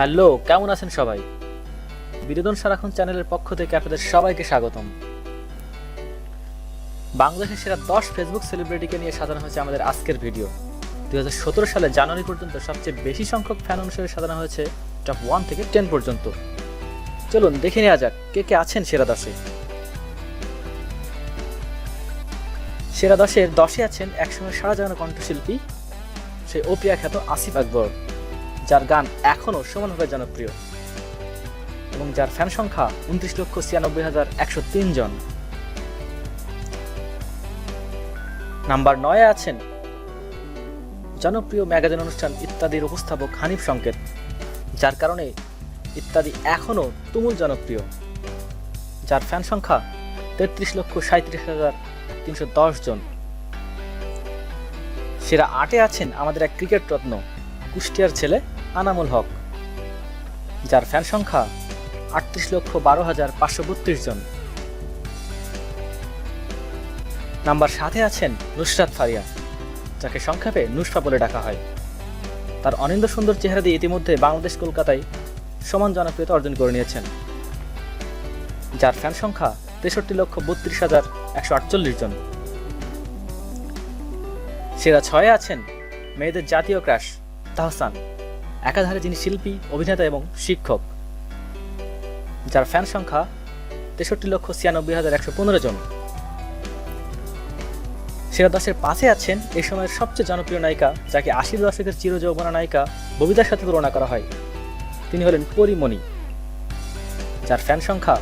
Hello, কেমন আছেন সবাই? বিনোদন সারাক্ষণ চ্যানেলের পক্ষ থেকে আপনাদের সবাইকে স্বাগতম। বাংলাদেশের সেরা দশ ফেসবুক সেলিব্রিটিকে নিয়ে সাজানো হয়েছে আমাদের আজকের ভিডিও। দুই হাজার সতেরো সালে জানুয়ারি পর্যন্ত সবচেয়ে বেশি সংখ্যক ফ্যান অনুসারে সাজানো হয়েছে টপ ওয়ান থেকে টেন পর্যন্ত। চলুন, দেখে নেওয়া যাক কে কে আছেন সেরা দশে। সেরা দশের দশে আছেন একসময় সারা জাগানো কণ্ঠশিল্পী, সেই ওপিয়া খ্যাত আসিফ আকবর। যার গান এখনও সমানভাবে জনপ্রিয় এবং যার ফ্যান সংখ্যা উনত্রিশ লক্ষ ছিয়ানব্বই হাজার একশো তিন জন। নাম্বার নয়ে আছেন জনপ্রিয় ম্যাগাজিন অনুষ্ঠান ইত্যাদির উপস্থাপক হানিফ সংকেত যার কারণে ইত্যাদি এখনও তুমুল জনপ্রিয়। যার ফ্যান সংখ্যা তেত্রিশ লক্ষ সাঁত্রিশ হাজার তিনশো দশ জন। সেরা আটে আছেন আমাদের এক ক্রিকেট রত্ন কুষ্টিয়ার ছেলে আনামুল হক, যার ফ্যান সংখ্যা আটত্রিশ লক্ষ বারো হাজার পাঁচশো বত্রিশ জন। নাম্বার সাথে আছেন নুসরাত ফারিয়া, যাকে সংক্ষেপে নুসফা বলে ডাকা হয়। তার অনিন্দ সুন্দর চেহারা দিয়ে ইতিমধ্যে বাংলাদেশ কলকাতায় সমান জনপ্রিয়তা অর্জন করে নিয়েছেন। যার ফ্যান সংখ্যা তেষট্টি লক্ষ বত্রিশ হাজার একশো আটচল্লিশ জন। সেরা ছয়ে আছেন মেয়েদের জাতীয় ক্রাশ তাহসান। একাধারে যিনি শিল্পী, অভিনেতা এবং শিক্ষক, যার ফ্যান সংখ্যা তেষট্টি লক্ষ ছিয়ানব্বই হাজার একশো পনেরো জন। সেরা দাসের পাশে আছেন এই সময়ের সবচেয়ে জনপ্রিয় নায়িকা, যাকে আশির দশকের চিরযৌবনা নায়িকা ববিতার সাথে তুলনা করা হয়। তিনি হলেন পরিমণি যার ফ্যান সংখ্যা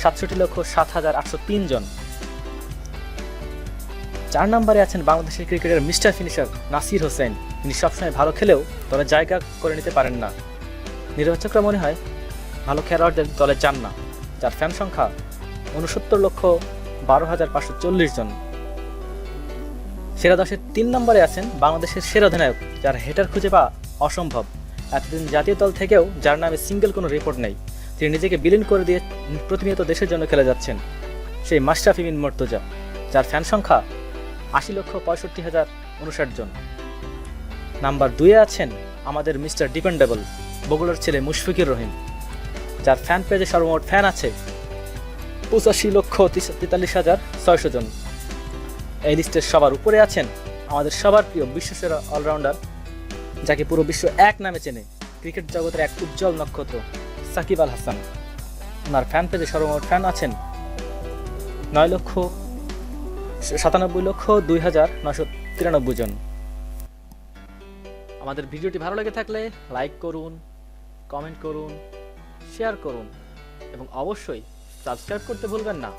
সাতষট্টি লক্ষ সাত হাজার আটশো তিন জন। চার নম্বরে আছেন বাংলাদেশের ক্রিকেটের মিস্টার ফিনিশার নাসির হোসেন। তিনি সবসময় ভালো খেলেও দলে জায়গা করে নিতে পারেন না। নির্বাচকরা মনে হয় ভালো খেলোয়াড়দের দলে চান না, যার ফ্যান সংখ্যা উনসত্তর লক্ষ বারো হাজার পাঁচশো চল্লিশ জন। সেরা দশের তিন নম্বরে আছেন বাংলাদেশের সেরা অধিনায়ক, যার হেটার খুঁজে পাওয়া অসম্ভব। এতদিন জাতীয় দল থেকেও যার নামে সিঙ্গেল কোনো রিপোর্ট নেই। তিনি নিজেকে বিলীন করে দিয়ে প্রতিনিয়ত দেশের জন্য খেলে যাচ্ছেন, সেই মাশরাফি বিন মর্তজা, যার ফ্যান সংখ্যা আশি লক্ষ পঁয়ষট্টি হাজার উনষাট জন। নাম্বার দুয়ে আছেন আমাদের মিস্টার ডিপেন্ডেবল বগুড়ার ছেলে মুশফিকুর রহিম। যার ফ্যান পেজে সর্বমোট ফ্যান আছে পঁচাশি লক্ষ তেতাল্লিশ হাজার ছয়শো জন। এই লিস্টের সবার উপরে আছেন আমাদের সবার প্রিয় বিশ্বসেরা অলরাউন্ডার যাকে পুরো বিশ্ব এক নামে চেনে, ক্রিকেট জগতের এক উজ্জ্বল নক্ষত্র, সাকিব আল হাসান। ওনার ফ্যান পেজে সর্বমোট ফ্যান আছেন নয় লক্ষ সাতানব্বই লক্ষ দুই হাজার নশো তিরানব্বই জন। আমাদের ভিডিওটি ভালো লেগে থাকলে লাইক করুন, কমেন্ট করুন, শেয়ার করুন এবং অবশ্যই সাবস্ক্রাইব করতে ভুলবেন না।